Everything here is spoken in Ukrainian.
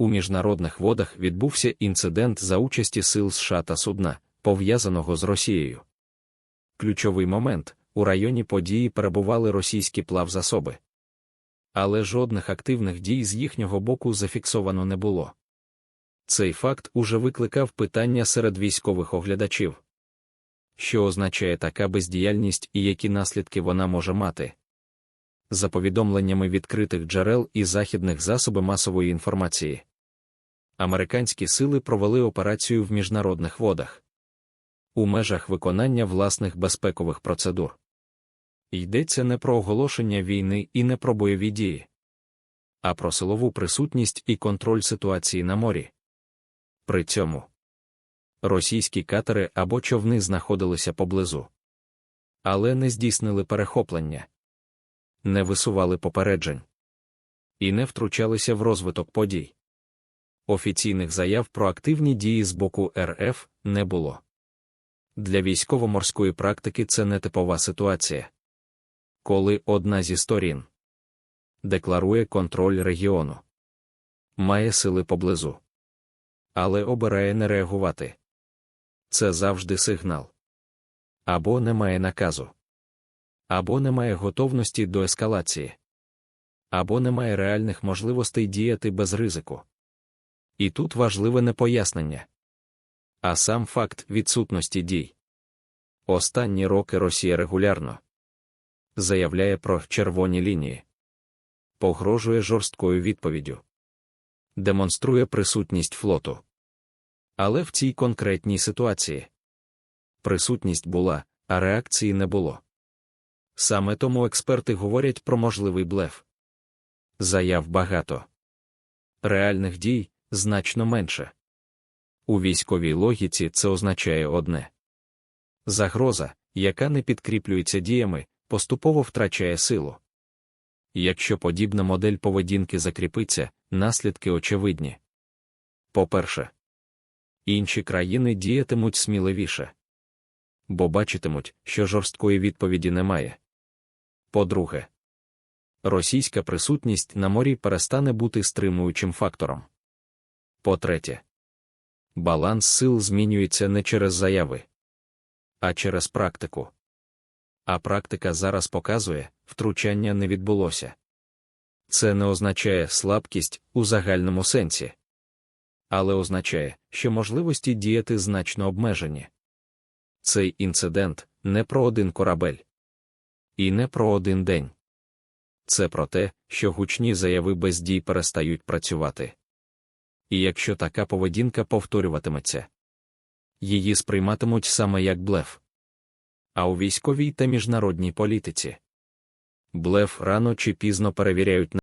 У міжнародних водах відбувся інцидент за участі сил США та судна, пов'язаного з Росією. Ключовий момент у районі події перебували російські плавзасоби. Але жодних активних дій з їхнього боку зафіксовано не було. Цей факт уже викликав питання серед військових оглядачів. Що означає така бездіяльність і які наслідки вона може мати? За повідомленнями відкритих джерел і західних засобів масової інформації, американські сили провели операцію в міжнародних водах у межах виконання власних безпекових процедур. Йдеться не про оголошення війни і не про бойові дії, а про силову присутність і контроль ситуації на морі. При цьому російські катери або човни знаходилися поблизу, але не здійснили перехоплення, не висували попереджень і не втручалися в розвиток подій. Офіційних заяв про активні дії з боку РФ не було. Для військово-морської практики це нетипова ситуація. Коли одна зі сторін декларує контроль регіону, має сили поблизу, але обирає не реагувати. Це завжди сигнал. Або немає наказу, або немає готовності до ескалації, або немає реальних можливостей діяти без ризику. І тут важливе не пояснення, а сам факт відсутності дій. Останні роки Росія регулярно заявляє про червоні лінії, погрожує жорсткою відповіддю, демонструє присутність флоту. Але в цій конкретній ситуації присутність була, а реакції не було. Саме тому експерти говорять про можливий блеф. Заяв багато, реальних дій значно менше. У військовій логіці це означає одне загроза, яка не підкріплюється діями, поступово втрачає силу. Якщо подібна модель поведінки закріпиться, наслідки очевидні. По-перше, інші країни діятимуть сміливіше, бо бачитимуть, що жорсткої відповіді немає. По-друге, російська присутність на морі перестане бути стримуючим фактором. По-третє, баланс сил змінюється не через заяви, а через практику. А практика зараз показує, втручання не відбулося. Це не означає слабкість у загальному сенсі, але означає, що можливості діяти значно обмежені. Цей інцидент не про один корабель і не про один день. Це про те, що гучні заяви без дій перестають працювати. І якщо така поведінка повторюватиметься, її сприйматимуть саме як блеф. А у військовій та міжнародній політиці блеф рано чи пізно перевіряють